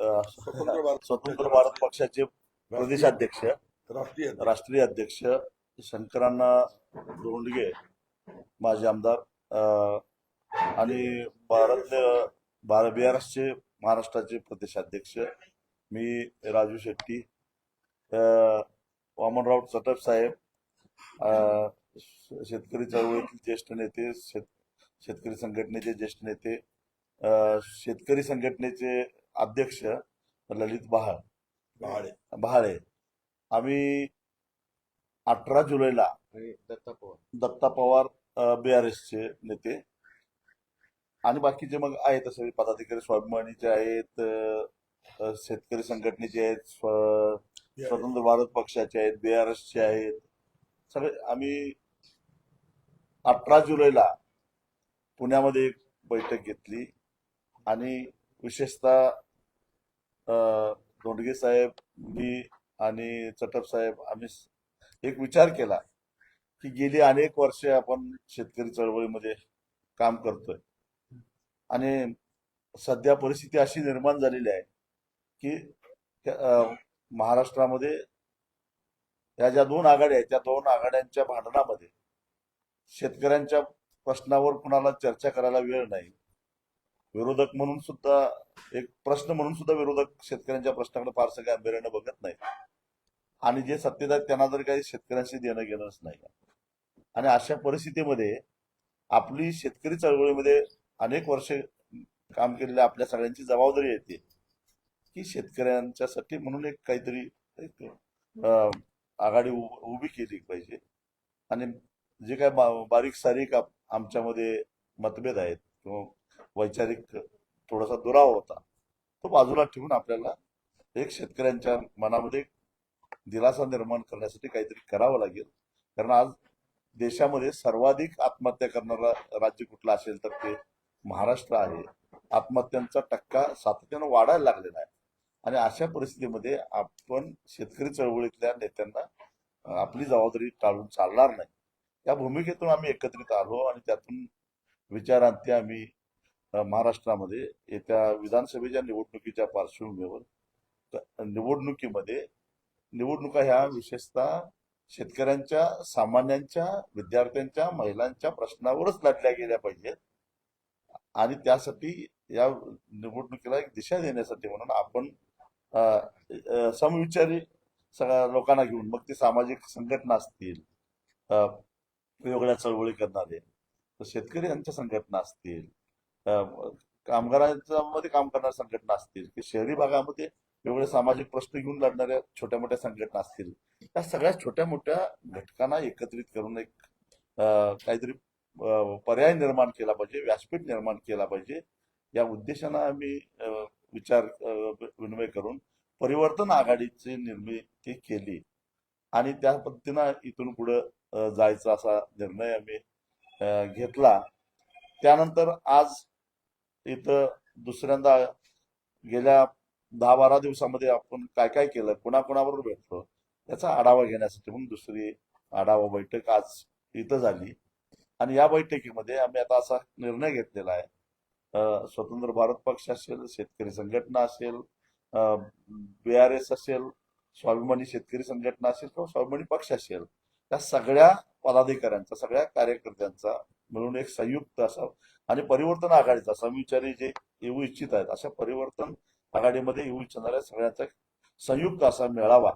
अ, स्वतंत्र भारत स्वतंत्र भारत पक्षाचे प्रदेशाध्यक्ष राष्ट्रीय अध्यक्ष. राष्ट्रीय अध्यक्ष शंकरांना दोंडगे माजी आमदार अ, आणि भारत भारत बिहारचे महाराष्ट्राचे प्रदेशाध्यक्ष मी राजू शेट्टी अ, वामनराव चटप साहेब अ, शेतकरी चळवळीतील ज्येष्ठ नेते शेत शेतकरी संघटनेचे ज्येष्ठ नेते अ, शेतकरी संघटनेचे अध्यक्ष ललित बहाळ. बहाळे. बहाळे. आम्ही अठरा जुलैला दत्ता पवार. दत्ता पवार बीआरएसचे नेते. आणि बाकीचे मग आहेत सगळे पदाधिकारी स्वाभिमानीचे आहेत शेतकरी संघटनेचे आहेत स्व- स्वतंत्र भारत पक्षाचे आहेत बीआरएसचे आहेत. सगळे आम्ही अठरा जुलैला पुण्यामध्ये एक बैठक घेतली. आणि विशेषतः धोंडगे दोंडगे साहेब मी आणि चटप साहेब आम्ही एक विचार केला की गेली अनेक वर्षे आपण शेतकरी चळवळीमध्ये काम करतोय. आणि सध्या परिस्थिती अशी निर्माण झालेली आहे की महाराष्ट्रामध्ये या ज्या दोन आघाड्या आहेत त्या दोन आघाड्यांच्या भांडणामध्ये शेतकऱ्यांच्या प्रश्नावर कुणाला चर्चा करायला वेळ नाही. विरोधक म्हणून सुद्धा एक प्रश्न म्हणून सुद्धा विरोधक शेतकऱ्यांच्या प्रश्नाकडे फारसं गांभीर्याने बघत नाही. आणि जे सत्तेत आहेत त्यांना तर काही शेतकऱ्यांशी देणं घेणंच नाही. आणि अशा परिस्थितीमध्ये आपली शेतकरी चळवळीमध्ये अनेक वर्षे काम केलेल्या आपल्या सगळ्यांची जबाबदारी येते की शेतकऱ्यांच्यासाठी म्हणून एक काहीतरी एक आघाडी उ- उभी केली पाहिजे. आणि जे काय बा- बारीक सारीक आमच्यामध्ये मतभेद आहेत किंवा वैचारिक थोडासा दुरावा होता. तो बाजूला ठेवून आपल्याला एक शेतकऱ्यांच्या मनामध्ये दिलासा निर्माण करण्यासाठी काहीतरी करावं लागेल. कारण आज देशामध्ये सर्वाधिक आत्महत्या करणारा राज्य कुठलं असेल तर ते महाराष्ट्र आहे. आत्महत्यांचा टक्का सातत्यानं वाढायला लागलेला आहे. आणि अशा परिस्थितीमध्ये आपण शेतकरी चळवळीतल्या नेत्यांना आपली जबाबदारी टाळून चालणार नाही. या भूमिकेतून आम्ही एकत्रित आलो आणि त्यातून विचारांती आम्ही महाराष्ट्रामध्ये येत्या विधानसभेच्या निवडणुकीच्या पार्श्वभूमीवर निवडणुकीमध्ये निवडणुका ह्या विशेषतः शेतकऱ्यांच्या सामान्यांच्या विद्यार्थ्यांच्या महिलांच्या प्रश्नावरच लढल्या गेल्या पाहिजेत. आणि त्यासाठी या निवडणुकीला एक दिशा देण्यासाठी म्हणून आपण समविचारी सगळ्या लोकांना घेऊन मग ते सामाजिक संघटना असतील वेगवेगळ्या चळवळी करणारे तर शेतकरी यांच्या संघटना असतील कामगारांच्या मध्ये काम करणाऱ्या संघटना असतील की शहरी भागामध्ये वेगवेगळे सामाजिक प्रश्न घेऊन लढणाऱ्या छोट्या मोठ्या संघटना असतील त्या सगळ्या छोट्या मोठ्या घटकांना एकत्रित करून एक काहीतरी पर्याय निर्माण केला पाहिजे व्यासपीठ निर्माण केला पाहिजे या उद्देशानं आम्ही विचार विनिमय करून परिवर्तन आघाडीची निर्मिती केली. आणि त्या पद्धतीनं इथून पुढं जायचा असा निर्णय आम्ही घेतला. त्यानंतर आज इथं दुसऱ्यांदा गेल्या दहा बारा दिवसामध्ये आपण काय काय केलं? कुणाकुणाबरोबर भेटलो? त्याचा आढावा घेण्यासाठी म्हणून दुसरी आढावा बैठक आज इथं झाली. आणि या बैठकीमध्ये आम्ही आता असा निर्णय घेतलेला आहे. स्वतंत्र भारत पक्ष असेल शेतकरी संघटना असेल बी आर एस असेल स्वाभिमानी शेतकरी संघटना असेल किंवा स्वाभिमानी पक्ष असेल त्या सगळ्या पदाधिकाऱ्यांचा सगळ्या कार्यकर्त्यांचा मिळून एक संयुक्त असा आणि परिवर्तन आघाडीचा समविचारी जे येऊ इच्छित आहेत अशा परिवर्तन आघाडीमध्ये येऊ इच्छिणाऱ्या सगळ्यांचा संयुक्त असा मेळावा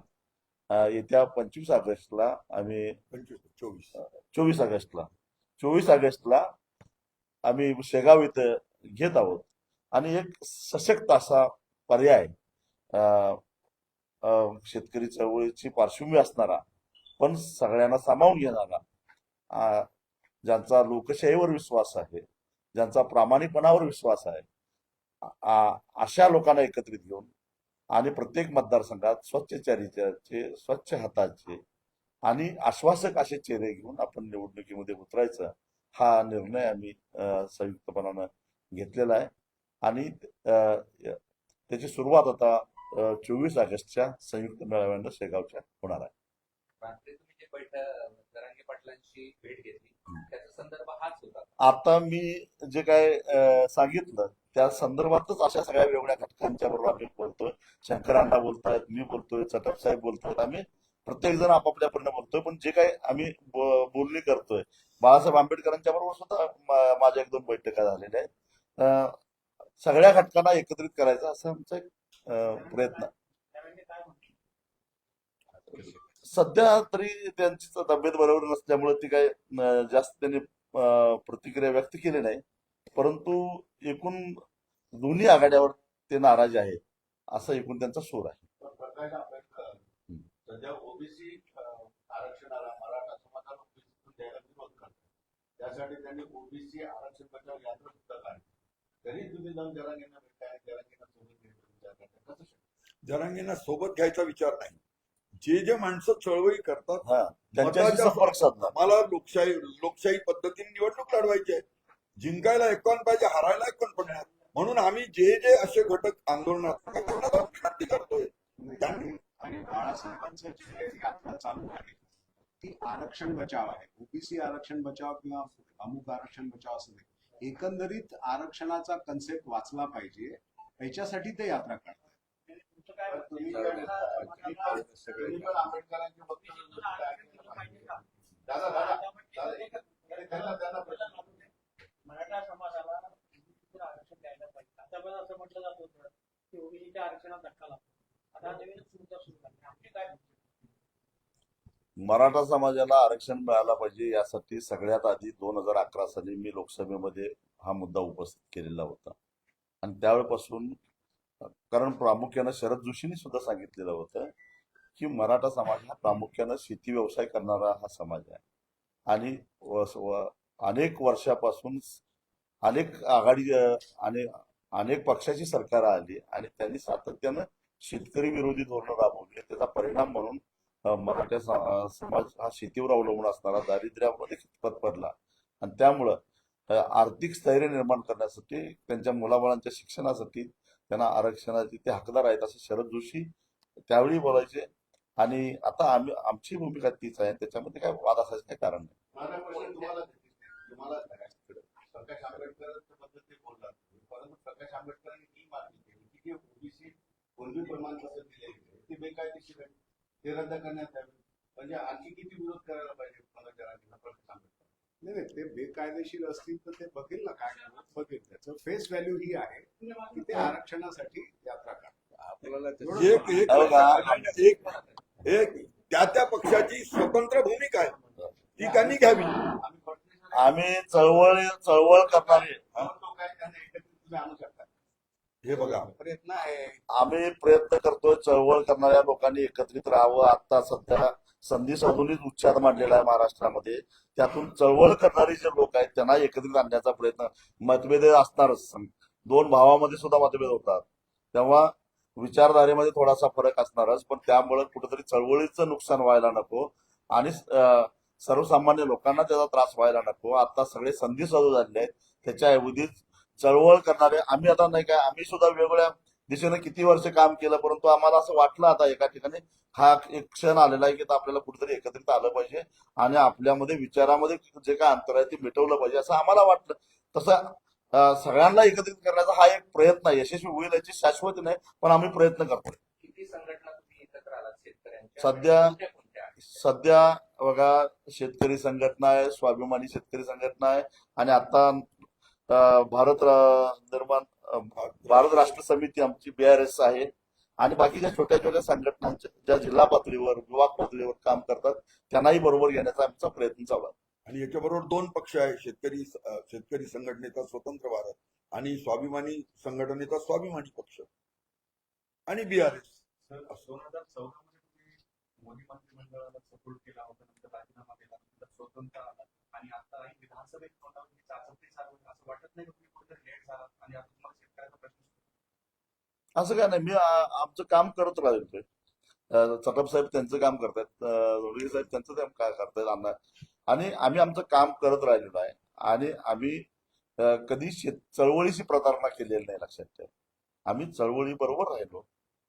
येत्या पंचवीस ऑगस्टला आम्ही चोवीस. चोवीस ऑगस्टला चोवीस ऑगस्टला आम्ही शेगाव इथं घेत आहोत. आणि एक सशक्त असा पर्याय शेतकरी चळवळीची पार्श्वभूमी असणारा पण सगळ्यांना सामावून घेणारा ज्यांचा लोकशाहीवर विश्वास आहे ज्यांचा प्रामाणिकपणावर विश्वास आहे अशा लोकांना एकत्रित घेऊन आणि प्रत्येक मतदारसंघात स्वच्छ चरित्राचे स्वच्छ हाताचे आणि आश्वासक असे चेहरे घेऊन आपण निवडणुकीमध्ये उतरायचा हा निर्णय आम्ही संयुक्तपणानं घेतलेला आहे. आणि त्याची सुरुवात आता चोवीस ऑगस्टच्या संयुक्त मेळाव्यानं शेगावच्या होणार आहे. तुम्ही पाटलांची भेट घेतली आता मी जे काय सांगितलं त्या संदर्भातच अशा सगळ्या वेगवेगळ्या घटकांना आंबेडकरांच्या बरोबर आम्ही बोलतोय. शंकरांना बोलतायत मी बोलतोय चटप साहेब बोलतोय आम्ही प्रत्येक जण आपापल्या परीने बोलतोय पण जे काही आम्ही बोलणी करतोय बाळासाहेब आंबेडकरांच्या बरोबर सुद्धा माझ्या एक दोन बैठका झालेल्या आहेत. सगळ्या घटकांना एकत्रित करायचा असा आमचा एक प्रयत्न. सध्या तरी त्यांची तब्येत बरोबर नसल्यामुळे ती काय जास्त त्यांनी प्रतिक्रिया व्यक्त केली नाही. परंतु एकूण दोन्ही आघाड्यावर ते नाराज आहेत असा एकूण त्यांचा सूर आहे. प्रकाश आंबेडकर सध्या ओबीसी आरक्षणाला मराठा समाजाला ओबीसी द्यायला विरोध करतात. त्यासाठी त्यांनी ओबीसी आरक्षण बचाव यात्रा सुद्धा काढली. तरी तुम्ही जाऊन जरांगींना भेटताय? जरांगींना सोबत घ्यायचा विचार नाही. जे जे माणसं चळवळी करतात हा त्यांच्याशी मताच्या- संपर्क साधणार मला लोकशाही लोकशाही पद्धतीने निवडणूक लढवायची आहे. जिंकायला एकावन्न पाहिजे हरायला एकावन्न पण नाही. म्हणून आम्ही जे जे असे घटक आंदोलनात क्रांती करतोय त्यांनी आणि बाळासाहेबांचं जे यात्रा चालू आहे ती आरक्षण बचाव आहे. ओबीसी आरक्षण बचाव किंवा अमुक आरक्षण बचाव असं नाही एकंदरीत आरक्षणाचा कन्सेप्ट वाचला पाहिजे याच्यासाठी ते यात्रा करतात. मराठा समाजाला आरक्षण द्यायला पाहिजे. आतापर्यंत असं म्हटलं जात होतं की ओबीसीच्या आरक्षणात धक्का लागतो. आता नवीन सुविधा सुरू झाली. आमची काय मराठा समाजाला आरक्षण मिळायला पाहिजे यासाठी सगळ्यात आधी दोन हजार अकरा साली मी लोकसभेमध्ये हा मुद्दा उपस्थित केलेला होता. आणि त्यावेळेपासून कारण प्रामुख्यानं शरद जोशींनी सुद्धा सांगितलेलं होतं की मराठा समाज हा प्रामुख्यानं शेती व्यवसाय करणारा हा समाज आहे. आणि अनेक वर्षापासून अनेक आघाडी आणि अनेक पक्षाची सरकार आली आणि त्यांनी सातत्यानं शेतकरी विरोधी धोरणं राबवली. त्याचा परिणाम म्हणून मराठा समाज हा शेतीवर अवलंबून असणारा दारिद्र्यामध्ये खितपत पडला. आणि त्यामुळं आर्थिक स्थैर्य निर्माण करण्यासाठी त्यांच्या मुलाबाळांच्या शिक्षणासाठी त्यांना आरक्षणाचे ते हकदार आहेत असं शरद जोशी त्यावेळी बोलायचे. आणि आता आम्ही आमची भूमिका तीच आहे. त्याच्यामध्ये काय वाद असायचं काही कारण नाही. ते ही बेकायदेशीर आहे. ते रद्द करण्यात यावे. म्हणजे आणखी किती विरोध करायला पाहिजे मला जरांगीला प्रकाश आंबेडकर नाही नाही, ते बेकायदेशीर असतील तर ते बघेल ना काय करणार, बघेल त्याचं फेस व्हॅल्यू ही आहे की ते आरक्षणासाठी यात्रा करतात. एक एक का? एक एक त्या त्या पक्षाची स्वतंत्र भूमिका आहे. ती त्यांनी घ्यावी. आम्ही चळवळ चळवळ करणारे. तो काय त्यांना एकत्रित तुम्ही आणू शकता. हे बघा. प्रयत्न आहे. आम्ही प्रयत्न करतोय चळवळ करणाऱ्या लोकांनी एकत्रित राहावं. आता सध्या संधी साधूनच उच्चार मांडलेला आहे महाराष्ट्रामध्ये. त्यातून चळवळ करणारे जे लोक आहेत त्यांना एकत्रित आणण्याचा प्रयत्न मतभेद असणारच. दोन भावामध्ये सुद्धा मतभेद होतात. तेव्हा विचारधारेमध्ये थोडासा फरक असणारच पण त्यामुळे कुठेतरी चळवळीचं नुकसान व्हायला नको. आणि सर्वसामान्य लोकांना त्याचा त्रास व्हायला नको. आता सगळे संधी साधू झालेले आहेत. त्याच्याऐवजी चळवळ करणारे आम्ही आता नाही काय आम्ही सुद्धा वेगवेगळ्या दिशेने किती वर्ष काम केलं परंतु आम्हाला असं वाटलं आता एका ठिकाणी हा एक क्षण आलेला आहे की आपल्याला कुठेतरी एकत्रित आलं पाहिजे आणि आपल्यामध्ये विचारामध्ये जे काय अंतर आहे ते मिटवलं पाहिजे असं आम्हाला वाटलं. तसं सगळ्यांना एकत्रित करण्याचा हा एक प्रयत्न आहे. यशस्वी होईल याची शाश्वती नाही पण आम्ही प्रयत्न करतोय. किती संघटना तुम्ही एकत्र आलात शेतकऱ्यांच्या सध्या-? सध्या बघा शेतकरी संघटना आहे स्वाभिमानी शेतकरी संघटना आहे आणि आता भारत निर्माण भारत राष्ट्र समिती आमची बीआरएस आहे. आणि बाकीच्या छोट्या छोट्या संघटनांच्या ज्या जिल्हा पातळीवर विभाग पातळीवर काम करतात त्यांनाही बरोबर घेण्याचा आमचा प्रयत्न चालू आहे. आणि याच्याबरोबर दोन पक्ष आहे शेतकरी शेतकरी संघटनेचा स्वतंत्र भारत आणि स्वाभिमानी संघटनेचा स्वाभिमानी पक्ष. आणि बीआरएस दोन हजार चौदा मोदी मंत्रिमंडळाला सपोर्ट केला होता नंतर राजीनामा केला नंतर स्वतंत्र आला. आणि आता विधानसभेत स्वतः तुम्ही चाचपणी चालू असं वाटत नाही तुम्ही कुठेतरी लेट झाला आणि आता तुम्हाला शेतकऱ्याचा प्रश्न असं काय नाही मी आमचं काम करत राहील अं, चटप साहेब त्यांचं काम करतायत अं, रोडगे साहेब त्यांचं काम काय करतायत अण्णा आणि आम्ही आमचं काम करत राहिलेलो आहे. आणि आम्ही कधी शेत चळवळीशी प्रतारणा केलेली नाही लक्षात ठेवा. आम्ही चळवळी बरोबर राहिलो.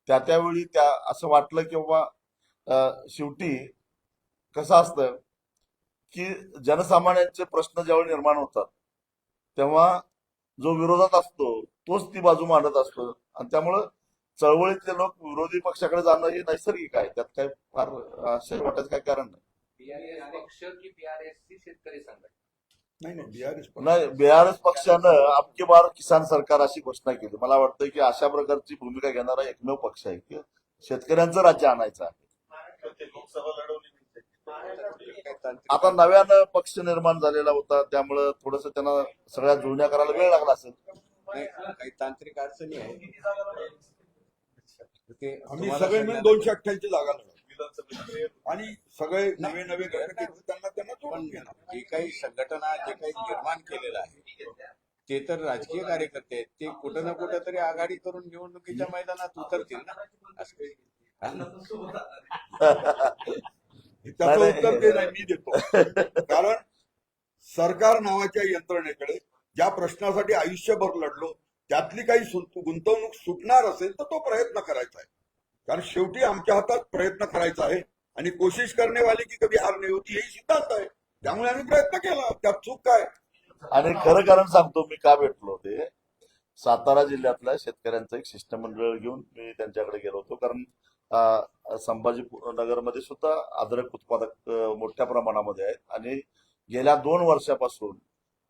त्या त्यावेळी त्या असं वाटलं की बाबा शेवटी कसं असतं की जनसामान्यांचे प्रश्न ज्यावेळी निर्माण होतात तेव्हा जो विरोधात असतो तोच ती बाजू मांडत असतो. आणि त्यामुळं चळवळीतले लोक विरोधी पक्षाकडे जाणं हे नैसर्गिक आहे. त्यात काही फार आश्चर्य वाटायचं काही कारण नाही. नाही नाही बीआरएस नाही बीआरएस पक्षानं अबकी बार किसान सरकार अशी घोषणा केली. मला वाटतं की अशा प्रकारची भूमिका घेणारा एकमेव पक्ष आहे. की शेतकऱ्यांचं राज्य आणायचं आहे ते लोकसभा लढवली नाही. आता नव्यानं पक्ष निर्माण झालेला होता त्यामुळं थोडस त्यांना सगळ्या जुळण्या करायला वेळ लागला असेल. नाही, काही तांत्रिक अडचणी आहे आम्ही सगळे मिळून. दोनशे अठ्ठ्याऐंशी जागा आणि सगळे नवे नवे घटक त्यांना त्यांना जोडून घेणार. जी काही संघटना जे काही निर्माण केलेलं आहे ते तर राजकीय कार्यकर्ते आहेत. ते कुठं ना कुठं तरी आघाडी करून निवडणुकीच्या मैदानात उतरतील ना. असं काही त्याचं उत्तर ते नाही मी देतो. कारण सरकार नावाच्या यंत्रणेकडे ज्या प्रश्नासाठी आयुष्यभर लढलो त्यातली काही गुंतवणूक सुटणार असेल तर तो प्रयत्न करायचा आहे. कारण शेवटी आमच्या हातात प्रयत्न करायचा आहे आणि कोशिश करणे वाली की कधी हार नाही होती हे सिद्धांत आहे. त्यामुळे आम्ही प्रयत्न केला. त्यात चूक काय? आणि खरं कारण सांगतो मी का भेटलो ते सातारा जिल्ह्यातल्या शेतकऱ्यांचं एक शिष्टमंडळ घेऊन मी त्यांच्याकडे गेलो होतो. कारण संभाजी नगरमध्ये सुद्धा अद्रक उत्पादक मोठ्या प्रमाणामध्ये आहेत. आणि गेल्या दोन वर्षापासून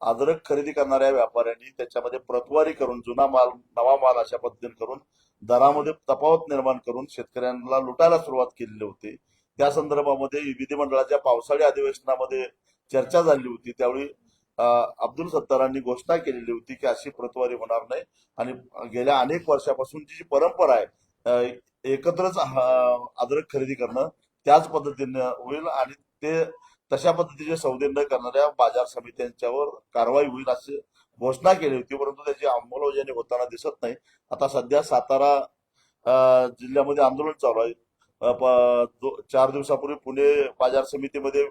अद्रक खरेदी करणाऱ्या व्यापाऱ्यांनी त्याच्यामध्ये प्रतवारी करून जुना माल नवा माल अशा पद्धतीने करून दरामध्ये तफावत निर्माण करून शेतकऱ्यांना लुटायला सुरुवात केलेली होती. त्या संदर्भामध्ये विधिमंडळाच्या पावसाळी अधिवेशनामध्ये चर्चा झाली होती. त्यावेळी अब्दुल सत्तारांनी घोषणा केलेली होती की अशी प्रतवारी होणार नाही. आणि गेल्या अनेक वर्षापासूनची जी परंपरा आहे एकत्रच अद्रक खरेदी करणं त्याच पद्धतीने होईल आणि ते तशा पद्धतीचे सौदे न करणाऱ्या बाजार समित्यांच्यावर कारवाई होईल अशी घोषणा केली होती परंतु त्याची अंमलबजावणी होताना दिसत नाही. आता सध्या सातारा जिल्ह्यामध्ये आंदोलन चालू आहे. चार दिवसापूर्वी पुणे बाजार समितीमध्ये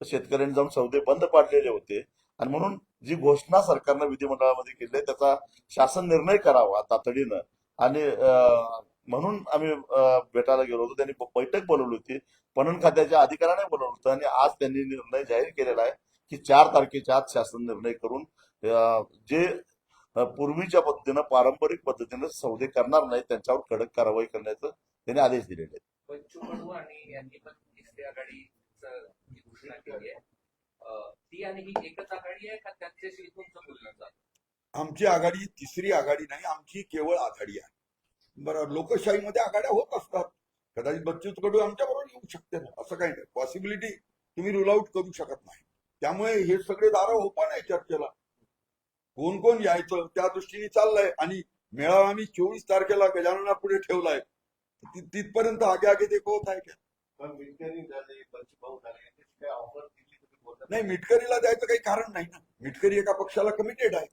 शेतकऱ्यांनी जाऊन सौदे बंद पाडलेले होते. आणि म्हणून जी घोषणा सरकारनं विधिमंडळामध्ये केली आहे त्याचा शासन निर्णय करावा तातडीनं. आणि अं, म्हणून आम्ही भेटायला गेलो होतो. त्यांनी बैठक बोलवली होती. पणन खात्याच्या अधिकाऱ्याने बोलवलं होतं. आणि आज त्यांनी निर्णय जाहीर केलेला आहे की चार तारखेच्या आत शासन निर्णय करून जे पूर्वीच्या पद्धतीनं पारंपरिक पद्धतीनं सौदे करणार नाही त्यांच्यावर कडक कारवाई करण्याचं त्यांनी आदेश दिलेले आहेत. बच्चू कडू आणि यांनी पण तिसरी आघाडीचं जी घोषणा केली आहे. अं, ती आणि ही एकच आघाडी आहे का त्यांच्याशी तुमचं बोलणं झालं? आमची आघाडी तिसरी आघाडी नाही आमची केवळ आघाडी आहे. बरं लोकशाहीमध्ये आघाड्या होत असतात. कदाचित बच्चू कडू आमच्या बरोबर येऊ शकते ना असं काही नाही. पॉसिबिलिटी तुम्ही रूल आउट करू शकत नाही. त्यामुळे हे सगळे दारं ओपन आहे चर्चेला. कोण कोण यायचं त्या दृष्टीने चाललंय. आणि मेळावा आम्ही चोवीस तारखेला गजानना पुढे ठेवलाय. तिथपर्यंत आगे आगे ते होत आहे का? नाही मिटकरीला द्यायचं काही कारण नाही ना. मिटकरी एका पक्षाला कमिटेड आहे.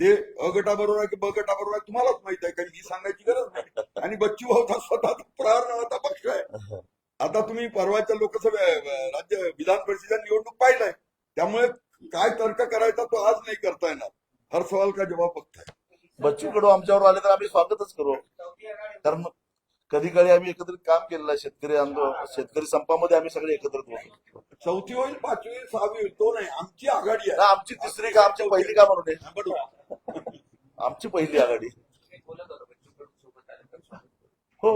ते अ गटाबरोबर आहे की ब गटाबरोबर आहे तुम्हालाच माहीत आहे कारण ही सांगायची गरज नाही. आणि बच्चू भाऊचा स्वतःचा प्रहार नावाचा पक्ष आहे. आता तुम्ही परवाच्या लोकसभा राज्य विधान परिषदेच्या निवडणूक पाहिलाय. त्यामुळे काय तर्क करायचा तो आज नाही करता येणार. हर सवाल का जवाब फक्त बच्चू कडू आमच्यावर आले तर आम्ही स्वागतच करू. कारण कधी काळी आम्ही एकत्रित काम केलेलं आहे शेतकरी आंदोलन शेतकरी संपामध्ये आम्ही सगळे एकत्रित होतो. चौथी होईल पाचवी होईल सहावी होईल तो नाही आमची आघाडी ना, आहे आमची तिसरी का आमची पहिली का म्हणून हा, बरोबर. आमची पहिली आघाडी. हो.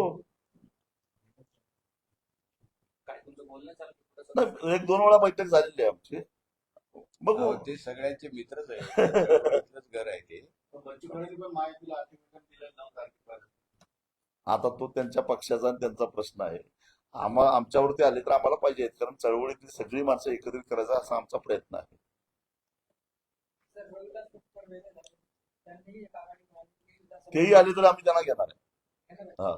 नाही, एक दोन वेळा बैठक झालेली आहे आमची. बघू. अहो, ते सगळ्यांचे मित्रच आहे मित्रच घर आहे ते. पण माहितीला नऊ तारखेपर्यंत आता तो त्यांच्या पक्षाचा आणि त्यांचा प्रश्न आहे. आम्हा आमच्यावरती आले तर आम्हाला पाहिजे कारण चळवळीतली सगळी माणसं एकत्रित करायचा असा आमचा प्रयत्न आहे. तेही आले तर आम्ही त्यांना घेणार आहे.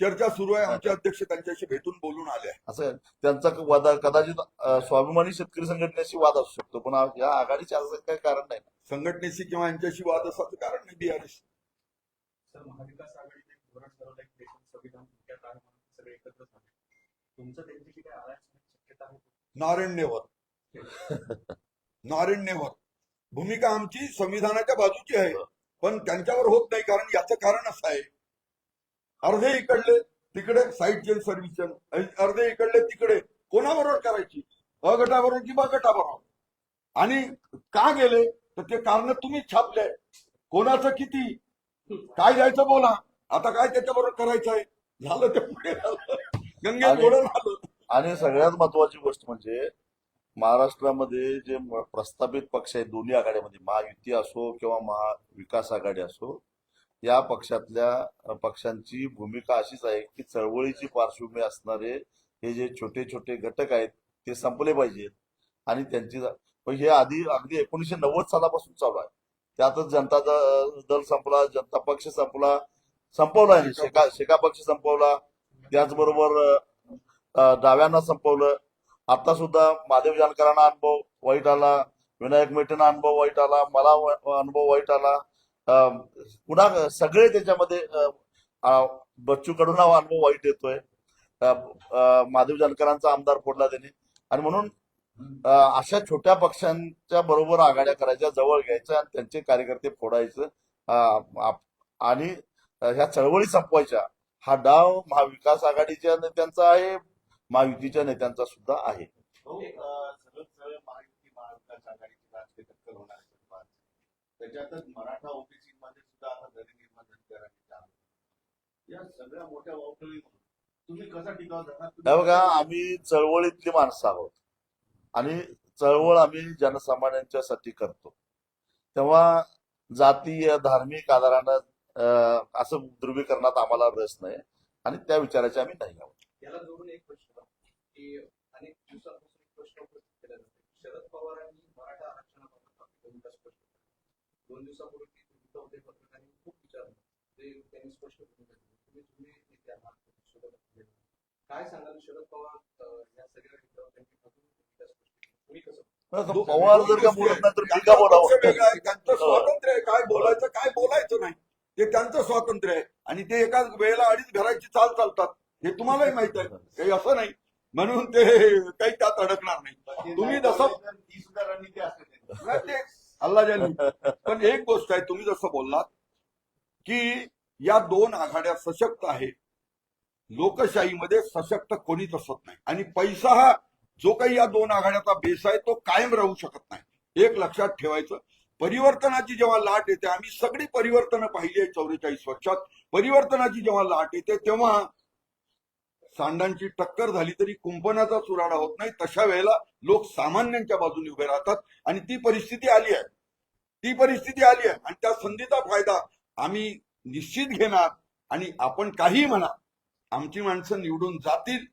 चर्चा सुरू आहे आमचे अध्यक्ष त्यांच्याशी भेटून बोलून आले असं. त्यांचा वाद कदाचित स्वाभिमानी शेतकरी संघटनेशी वाद असू शकतो पण या आघाडीचे असं काही कारण नाही. संघटनेशी किंवा यांच्याशी वाद असाचं कारण नाही बीआरएस धोरण ठरवलं की देशात संविधान धोक्यात आहे म्हणून सगळे एकत्र झाले. तुमचं त्यांच्याशी काय शक्यता आहे नारायणनेवर. नारायणनेवर. भूमिका आमची संविधानाच्या बाजूची आहे पण त्यांच्यावर होत नाही कारण याचं कारण असं आहे. अर्धे इकडले तिकडे साईड चेन सर्व्हिस अर्धे इकडले तिकडे. कोणाबरोबर करायची? अ गटाबरोबर की ब गटाबरोबर आणि का गेले? तर ते कारण तुम्ही छापले. कोणाचं किती? काय द्यायचं बोला. आता काय त्याच्याबरोबर करायचं आहे? झालं ते पुढे घोडं झालं आणि सगळ्यात महत्वाची गोष्ट म्हणजे महाराष्ट्रामध्ये जे प्रस्थापित पक्ष आहेत दोन्ही आघाड्यामध्ये महायुती असो किंवा महाविकास आघाडी असो या पक्षातल्या पक्षांची भूमिका अशीच आहे की चळवळीची पार्श्वभूमी असणारे हे जे छोटे छोटे घटक आहेत ते संपले पाहिजेत. आणि त्यांची हे आधी अगदी एकोणीसशे नव्वद सालापासून चालू आहे. त्यातच जनता दल संपला जनता पक्ष संपला संपवला आहे. शेका शेका पक्ष संपवला. त्याचबरोबर डाव्यांना संपवलं. आता सुद्धा महादेव जानकरांना अनुभव वाईट आला. विनायक मेटेंना अनुभव वाईट आला. मला अनुभव वाईट आला. पुन्हा सगळे त्याच्यामध्ये बच्चू कडून हा अनुभव वाईट येतोय. महादेव जानकरांचा आमदार फोडला त्यांनी. आणि म्हणून अशा छोट्या पक्षांच्या बरोबर आघाड्या करायच्या जवळ घ्यायच्या आणि त्यांचे कार्यकर्ते फोडायचं. आणि ह्या चळवळी संपवायच्या. हा डाव महाविकास आघाडीच्या नेत्यांचा आहे महायुतीच्या नेत्यांचा सुद्धा आहे. त्याच्यातच मराठा ओबीसी मध्ये सुद्धा आता दरी निर्माण झाली आहे. आणि त्या- या सगळ्या मोठ्या वावटळी तुम्ही कसा टिकाव धरणार? हे बघा आम्ही चळवळीतली माणसं आहोत. आणि चळवळ आम्ही जनसामान्यांच्यासाठी करतो. तेव्हा जातीय धार्मिक आधारानं असं ध्रुवीकरणात आम्हाला रस नाही आणि त्या विचाराचे आम्ही नाही आहोत. याला जोडून एक प्रश्न की अनेक दिवसापासून एक प्रश्न उपस्थित केला जातो शरद पवारांनी मराठा आरक्षणाबाबत आपली भूमिका स्पष्ट केली दोन दिवसापूर्वी पत्रकारांनी खूप विचारलं. ते त्यांनी स्पष्ट भूमिका दिली. तुम्ही तुम्ही नेते आहात सोबत असलेले. काय सांगाल शरद पवार या सगळ्या त्यांनी अजून भूमिका स्पष्ट केली? तुम्ही कसं पवार जर का बोलत नाही तर मी का बोलावं? स्वातंत्र्य काय बोलायचं काय बोलायचं नाही. ते त्यांचं स्वातंत्र्य आहे. आणि ते एकाच वेळेला अडीच घराची चाल चालतात. हे तुम्हालाही माहीत आहे. काही असं नाही. म्हणून ते काही त्यात अडकणार नाही. तुम्ही जसं ते अल्ला जानी पण एक गोष्ट आहे तुम्ही जसं बोललात की या दोन आघाड्या सशक्त आहे लोकशाहीमध्ये सशक्त कोणीच असत नाही. आणि पैसा हा जो काही या दोन आघाड्याचा बेस आहे तो कायम राहू शकत नाही. एक लक्षात ठेवायचं परिवर्तनाची जेव्हा लाट येते आम्ही सगळी परिवर्तन पाहिली आहे चौवेचाळीस वर्षात. परिवर्तनाची जेव्हा लाट येते तेव्हा सांडांची टक्कर झाली तरी कुंपणाचा चुराडा होत नाही. तशा वेळेला लोक सामान्यांच्या बाजूने उभे राहतात आणि ती परिस्थिती आली आहे. ती परिस्थिती आली आहे आणि त्या संधीचा फायदा आम्ही निश्चित घेणार आणि आपण काही म्हणा आमची माणसं निवडून जातील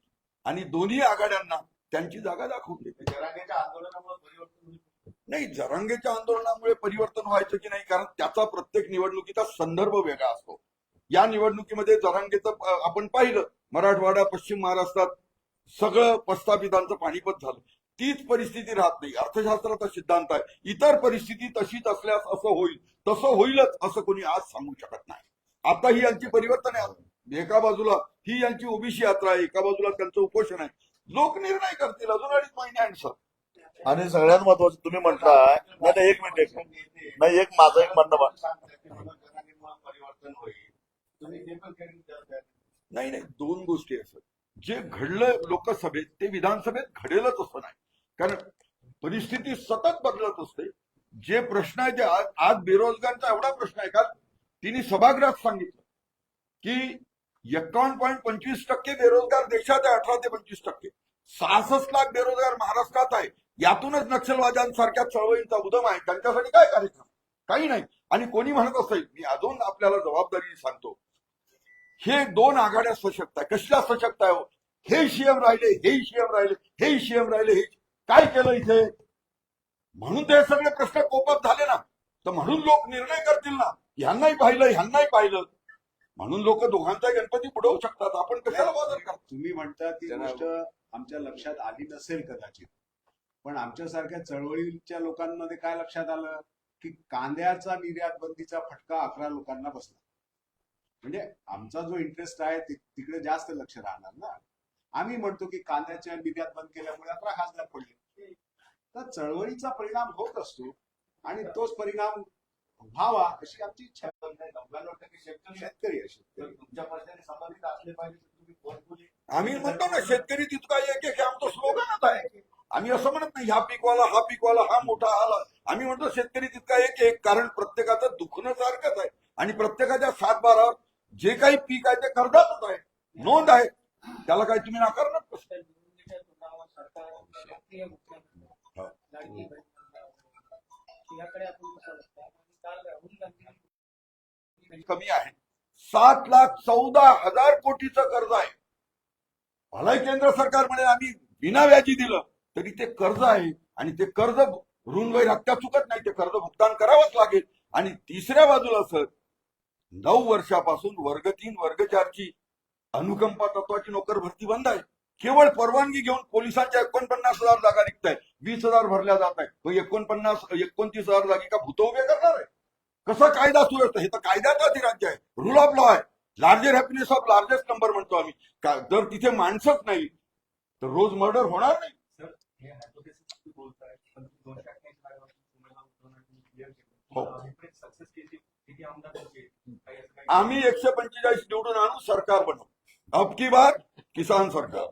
आणि दोन्ही आघाड्यांना त्यांची जागा दाखवून देतील जरांगेच्या आंदोलनामुळे परिवर्तन होईल. नाही जरांगेच्या आंदोलनामुळे परिवर्तन व्हायचं की नाही कारण त्याचा प्रत्येक निवडणुकीचा संदर्भ वेगळा असतो. या निवडणुकीमध्ये जरांगेचं आपण पाहिलं मराठवाडा पश्चिम महाराष्ट्रात सगळं प्रस्थापितांचं पाणीपत झालं. तीच परिस्थिती राहत नाही. अर्थशास्त्राचा सिद्धांत आहे. इतर परिस्थिती तशीच असल्यास असं होईल तसं होईलच असं कोणी आज सांगू शकत नाही. आता ही यांची परिवर्तन आहे. एका बाजूला ही यांची ओबीसी यात्रा आहे एका बाजूला त्यांचं उपोषण आहे. लोक निर्णय करतील. अजून अडीच महिने आणि सर. आणि सगळ्यात महत्वाचं तुम्ही म्हणताय नाही एक मिनिट एक नाही एक माझं एक म्हणणं परिवर्तन होईल नाही नाही दोन गोष्टी असतात जे घडलं लोकसभेत ते विधानसभेत घडेलच असं नाही. कारण परिस्थिती सतत बदलत असते. जे प्रश्न आहे ते आज आज बेरोजगारचा एवढा प्रश्न आहे का तिने सभागृहात सांगितलं की एकावन्न पॉईंट पंचवीस टक्के बेरोजगार देशात आहे अठरा ते पंचवीस टक्के. सहासष्ट लाख बेरोजगार महाराष्ट्रात आहे. यातूनच नक्षलवाद्यांसारख्या चळवळींचा उदम आहे. त्यांच्यासाठी काय कार्यक्रम? काही नाही. आणि कोणी म्हणत असेल मी अजून आपल्याला जबाबदारी सांगतो. हे दोन आघाड्या सशक्त आहे. कशा सशक्त आहे हो? हे सीएम राहिले हे सीएम राहिले हे सीएम राहिले हे काय केलं इथे? म्हणून ते सगळे प्रश्न कोपत झाले ना. तर म्हणून लोक निर्णय करतील ना. ह्यांनाही पाहिलं ह्यांनाही पाहिलं. म्हणून लोक दोघांचा गणपती बुडवू शकतात. आपण कशाला वादर करतो तुम्ही म्हणता ती गोष्ट आमच्या लक्षात आली नसेल कदाचित. पण आमच्यासारख्या चळवळीच्या लोकांमध्ये काय लक्षात आलं? की कांद्याचा निर्यात बंदीचा फटका अकरा लोकांना बसला. म्हणजे आमचा जो इंटरेस्ट आहे ति- तिकडे जास्त लक्ष राहणार ना. आम्ही म्हणतो की कांद्याच्या निर्यात बंद केल्यामुळे अकरा खासदार पडले. तर चळवळीचा परिणाम होत असतो आणि तोच परिणाम व्हावा अशी आमची इच्छा शेतकरी संबंधित असले पाहिजे आम्ही म्हणतो ना शेतकरी तितका एक एक आमचं स्लोगनच आहे. आम्ही असं म्हणत नाही ह्या पीकवाला हा पीकवाला हा मोठा आला. आम्ही म्हणतो शेतकरी तितका एक एक कारण प्रत्येकाचं दुखणं सारखंच आहे. आणि प्रत्येकाच्या सात बारा जे काही पीक आहे ते कर्जातच आहे. नोंद आहे. त्याला काही तुम्ही नाकारणार कसं? कमी आहे. सात लाख चौदा हजार कोटीचं कर्ज आहे. मलाही केंद्र सरकार म्हणे आम्ही बिना व्याजी दिलं. तरी ते कर्ज आहे आणि ते कर्ज ऋणवैर हत्या चुकत नाही ते कर्ज भुगतान करावंच लागेल. आणि तिसऱ्या बाजूला सर नऊ वर्षापासून वर्ग तीन वर्ग चारची अनुकंपा तत्वाची नोकर भरती बंद आहे. केवळ परवानगी घेऊन पोलिसांच्या एकोणपन्नास हजार जागा निघत आहेत वीस हजार भरल्या जात आहेत एकोणपन्नास एकोणतीस हजार जागी का भूत उभे करणार आहे? कसा कायदा सुव्यवस्था हे तर कायद्याचं अधिराज्य आहे. रूल ऑफ लॉ आहे. Larger happiness of largest number म्हणतो आम्ही. जर तिथे माणसंच नाही तर रोज मर्डर होणार नाही. आम्ही एकशे पंचेचाळीस निवडून आणू सरकार बनवू अब की बार किसान सरकार.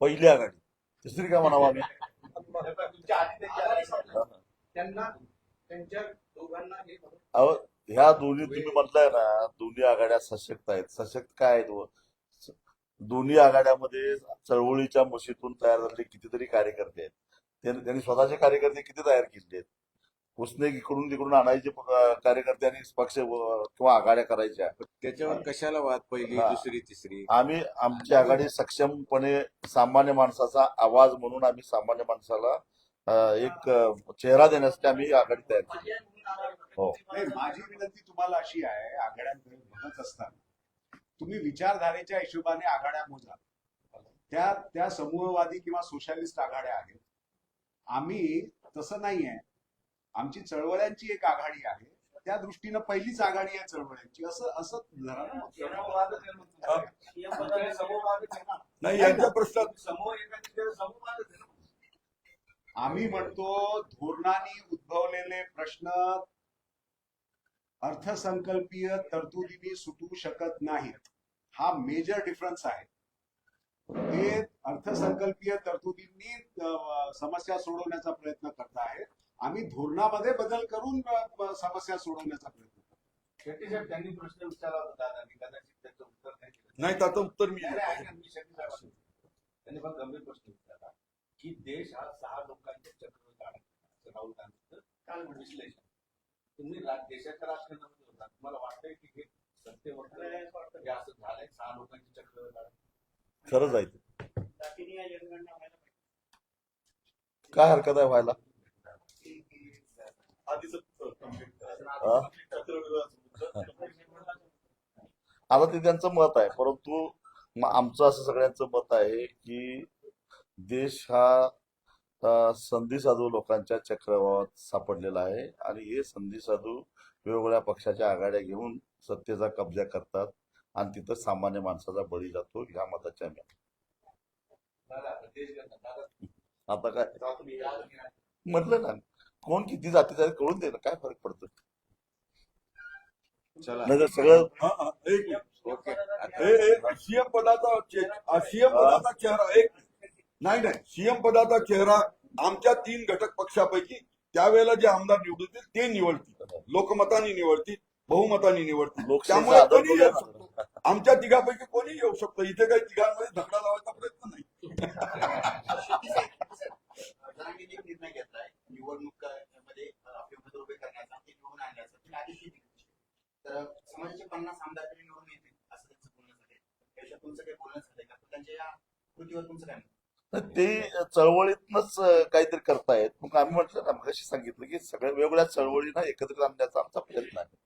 पहिली आघाडी. तिसरी काय म्हणावं आम्ही. त्यांना त्यांच्या दोघांना हे ह्या दोन्ही तुम्ही म्हटलंय ना दोन्ही आघाड्या सशक्त आहेत. सशक्त काय आहेत दोन्ही आघाड्यामध्ये चळवळीच्या मशीतून तयार झालेले कितीतरी कार्यकर्ते आहेत. त्यांनी स्वतःचे कार्यकर्ते किती तयार केले आहेत? उसने इकडून तिकडून आणायचे प- कार्यकर्ते आणि पक्ष किंवा आघाड्या करायच्या. त्याच्यावर कशाला वाद पहिली. दुसरी तिसरी? आम्ही आमची आघाडी सक्षमपणे सामान्य माणसाचा आवाज म्हणून आम्ही सामान्य माणसाला एक चेहरा देण्यासाठी आम्ही आघाडी तयार केली. नाही माझी विनंती तुम्हाला अशी आहे आघाड्यांकडे बघत असताना तुम्ही विचारधारेच्या हिशोबाने आघाड्या मोजा. त्या त्या समूहवादी किंवा सोशलिस्ट आघाड्या आहेत. आम्ही तसं नाही आहे. आमची चळवळ्यांची एक आघाडी आहे. त्या दृष्टीनं पहिलीच आघाडी आहे चळवळ्यांची. असं असं पदाला नाही यांच्या प्रश्नात. आम्ही म्हणतो धोरणाने उद्भवलेले प्रश्न अर्थसंकल्पीय तरतुदीने सुटू शकत नाहीत. हा मेजर डिफरन्स आहे. हे अर्थसंकल्पीय तरतुदींनी समस्या सोडवण्याचा प्रयत्न करत आहेत. आम्ही धोरणामध्ये बदल करून समस्या सोडवण्याचा प्रयत्न करतो. शेट्टी साहेब त्यांनी प्रश्न विचारला होता कदाचित त्याचं उत्तर नाही दिलं. नाही त्याचं उत्तर मी नाही, नाही, ऐका, मी शेट्टी साहेबांना विचारतो. त्यांनी पण गंभीर प्रश्न विचारला की देश हा सहा लोकांच्या चक्रवर अडकला असं राहुल गांधीचं काल विश्लेषण. तुम्ही देशाच्या राजकारणामध्ये होता. तुम्हाला वाटतंय की हे सत्य होतं? हे असं झालंय? सहा चक्रवर अडकलं खरंच आहे काय हरकत आहे व्हायला. आता ते त्यांचं मत आहे. परंतु म- आमचं असं सगळ्यांचं मत आहे की देश हा संधी साधू लोकांच्या चक्रवात सापडलेला आहे आणि हे संधी साधू वेगवेगळ्या पक्षाच्या आघाड्या घेऊन सत्तेचा कब्जा करतात आणि तिथं सामान्य माणसाचा बळी जातो ह्या मताच्या आता काय. म्हटलं ना कोण किती जातीचा कळून दे ना काय फरक पडतो? चला. सगळं. ओके. सीएम पदाचा सीएम पदाचा चेहरा एक नाही नाही सीएम पदाचा चेहरा आमच्या तीन घटक पक्षापैकी त्यावेळेला जे आमदार निवडून येतील ते निवडतील लोकमताने निवडतील बहुमताने निवडतील त्यामुळे कोणी येऊ. शकतो आमच्या तिघापैकी कोणी येऊ शकतो इथे काही तिघांमध्ये धकडा लावायचा प्रयत्न नाही निर्णय घेतलाय निवडणूक? तर समाजाचे पन्नास आमदार निवडून येतील असं त्यांचं बोलणं झालंय तुमचं काही बोलणं झालंय का त्यांच्या या कृतीवर तुमचं काय? तर ते चळवळीतनच काहीतरी करतायत. मग आम्ही म्हटलं ना मगाशी सांगितलं की सगळ्या वेगवेगळ्या चळवळींना एकत्रित आणण्याचा आमचा प्रयत्न आहे.